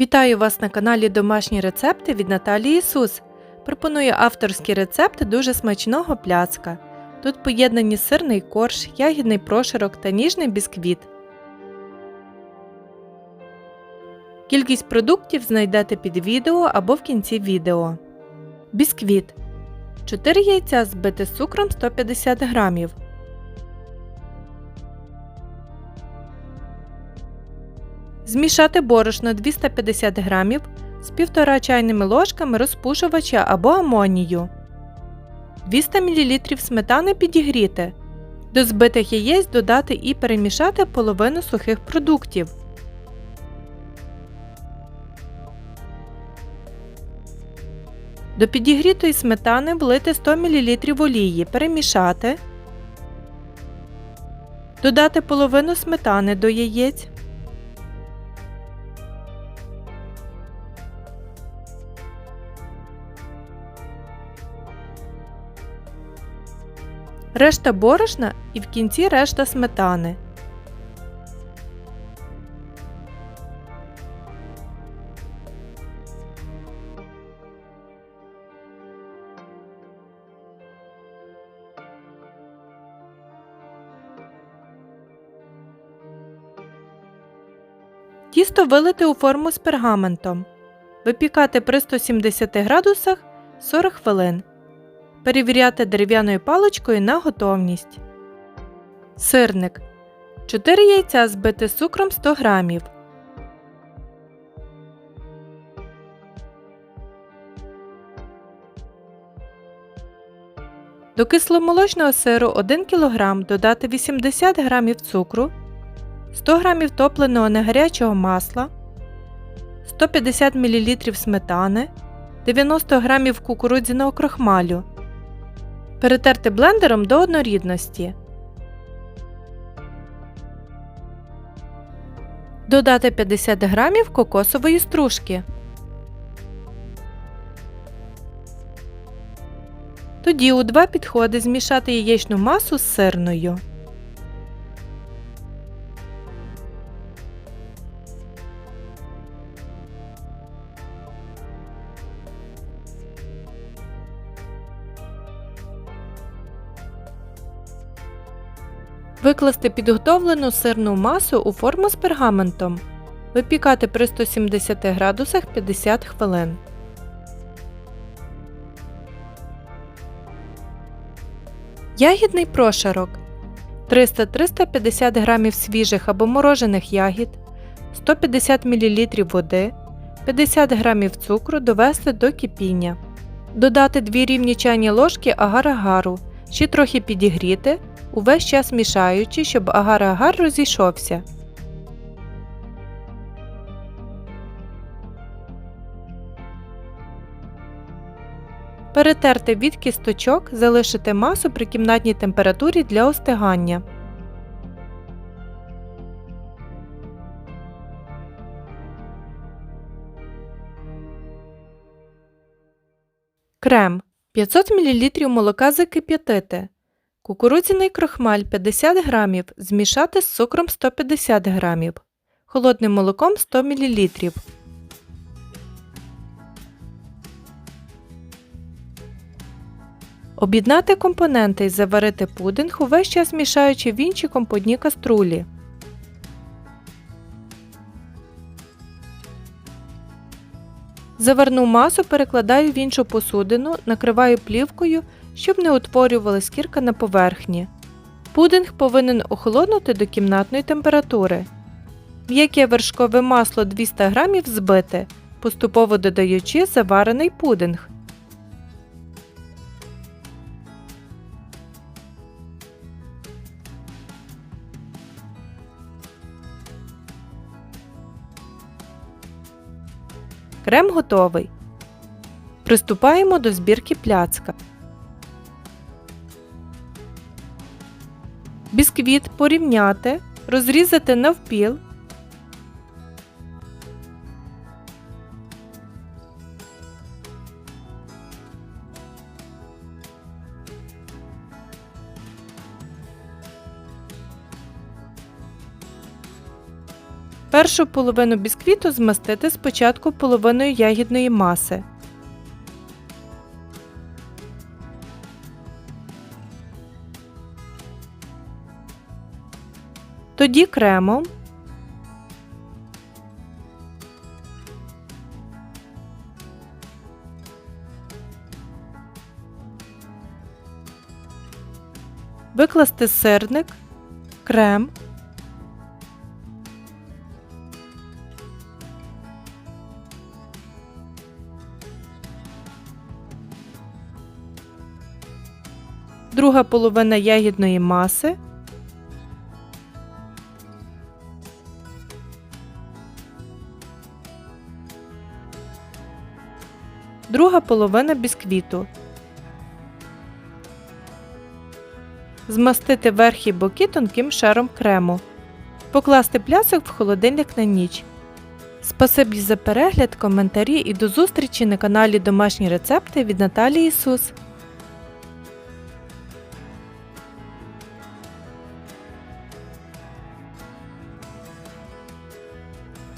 Вітаю вас на каналі Домашні рецепти від Наталії Ісус. Пропоную авторський рецепт дуже смачного пляцка. Тут поєднані сирний корж, ягідний прошарок та ніжний бісквіт. Кількість продуктів знайдете під відео або в кінці відео. Бісквіт 4 яйця збити з цукром 150 г. Змішати борошно 250 г з 1,5 чайними ложками розпушувача або амонію. 200 мл сметани підігріти. До збитих яєць додати і перемішати половину сухих продуктів. До підігрітої сметани влити 100 мл олії, перемішати. Додати половину сметани до яєць. Решта борошна і в кінці решта сметани. Тісто вилити у форму з пергаментом. Випікати при 170 градусах 40 хвилин. Перевіряти дерев'яною паличкою на готовність. Сирник 4 яйця збити з цукром 100 г. До кисломолочного сиру 1 кг додати 80 г цукру, 100 г топленого негарячого масла, 150 мл сметани, 90 г кукурудзяного крохмалю. Перетерти блендером до однорідності. Додати 50 грамів кокосової стружки. Тоді у два підходи змішати яєчну масу з сирною. Викласти підготовлену сирну масу у форму з пергаментом. Випікати при 170 градусах 50 хвилин. Ягідний прошарок 300-350 г свіжих або морожених ягід, 150 мл води, 50 г цукру довести до кипіння. Додати 2 рівні чайні ложки агар-агару, ще трохи підігріти, увесь час мішаючи, щоб агар-агар розійшовся. Перетерти від кісточок, залишити масу при кімнатній температурі для остигання. Крем 500 мл молока закип'ятити. Кукурудзяний крохмаль 50 г змішати з цукром 150 г. Холодним молоком 100 мл. Об'єднати компоненти і заварити пудинг, увесь час мішаючи вінчиком по дні каструлі. Заварну масу перекладаю в іншу посудину, накриваю плівкою, щоб не утворювала скірка на поверхні. Пудинг повинен охолонути до кімнатної температури. М'яке вершкове масло 200 г збите, поступово додаючи заварений пудинг. Крем готовий. Приступаємо до збірки пляцка. Бісквіт порівняти, розрізати навпіл. Першу половину бісквіту змастити спочатку половиною ягідної маси. Тоді кремом. Викласти сирник, крем, друга половина ягідної маси, друга половина бісквіту. Змастити верх боки тонким шаром крему. Покласти плясок в холодильник на ніч. Спасибі за перегляд, коментарі і до зустрічі на каналі Домашні рецепти від Наталії Ісус.